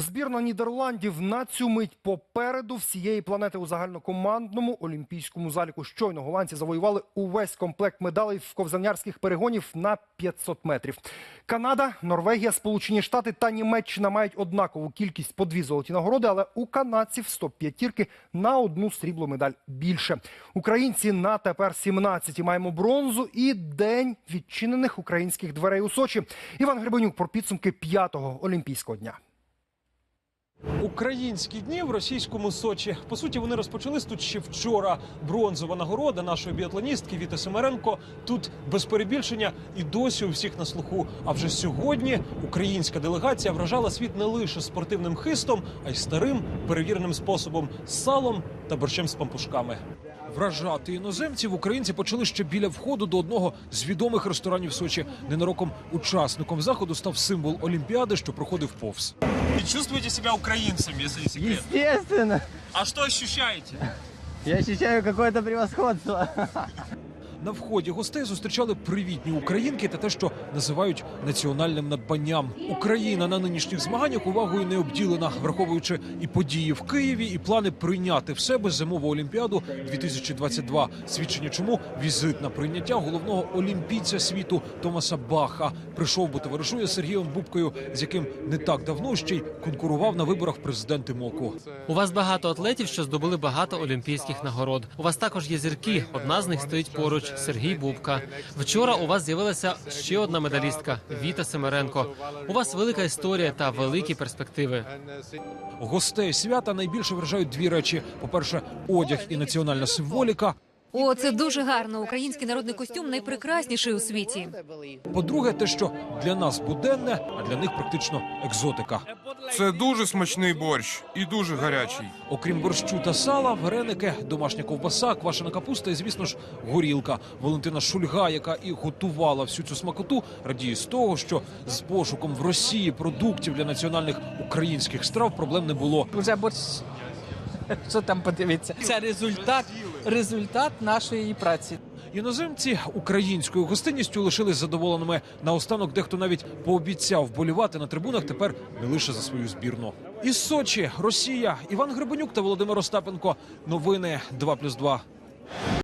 Збірна Нідерландів на цю мить попереду всієї планети у загальнокомандному олімпійському заліку. Щойно голландці завоювали увесь комплект медалей в ковзанярських перегонів на 500 метрів. Канада, Норвегія, Сполучені Штати та Німеччина мають однакову кількість по дві золоті нагороди, але у канадців 105 тірки на одну сріблу медаль більше. Українці на тепер 17 маємо бронзу і день відчинених українських дверей у Сочі. Іван Гребенюк про підсумки п'ятого олімпійського дня. Українські дні в російському Сочі. По суті, вони розпочались тут ще вчора. Бронзова нагорода нашої біатлоністки Віти Семеренко тут без перебільшення і досі у всіх на слуху. А вже сьогодні українська делегація вражала світ не лише спортивним хистом, а й старим перевіреним способом салом та борщем з пампушками. Вражати іноземців українці почали ще біля входу до одного з відомих ресторанів Сочі. Ненароком учасником заходу став символ Олімпіади, що проходив повз. Ви чувствуєте себе українцем, якщо не секрет? Естественно. А що відчуваєте? Я відчуваю якесь превосходство. На вході гостей зустрічали привітні українки та те, що називають національним надбанням. Україна на нинішніх змаганнях увагою не обділена, враховуючи і події в Києві, і плани прийняти в себе зимову олімпіаду 2022. Свідчення чому візит на прийняття головного олімпійця світу Томаса Баха прийшов, бо товаришує Сергієм Бубкою, з яким не так давно ще й конкурував на виборах президенти МОКу. У вас багато атлетів, що здобули багато олімпійських нагород. У вас також є зірки. Одна з них стоїть поруч Сергій Бубка. Вчора у вас з'явилася ще одна медалістка Віта Семеренко. У вас велика історія та великі перспективи. Гостей свята найбільше вражають дві речі: по-перше, одяг і національна символіка. О, це дуже гарно. Український народний костюм найпрекрасніший у світі. По-друге, те, що для нас буденне, а для них практично екзотика. Це дуже смачний борщ і дуже гарячий. Окрім борщу та сала, вареники, домашня ковбаса, квашена капуста і, звісно ж, горілка. Валентина Шульга, яка і готувала всю цю смакоту, радіє з того, що з пошуком в Росії продуктів для національних українських страв проблем не було. Вже борщ. Що там подивитися? Це результат, результат нашої праці. Іноземці українською гостинністю лишились задоволеними. Наостанок дехто навіть пообіцяв болівати на трибунах тепер не лише за свою збірну. Із Сочі, Росія, Іван Гребенюк та Володимир Остапенко. Новини 2+,2.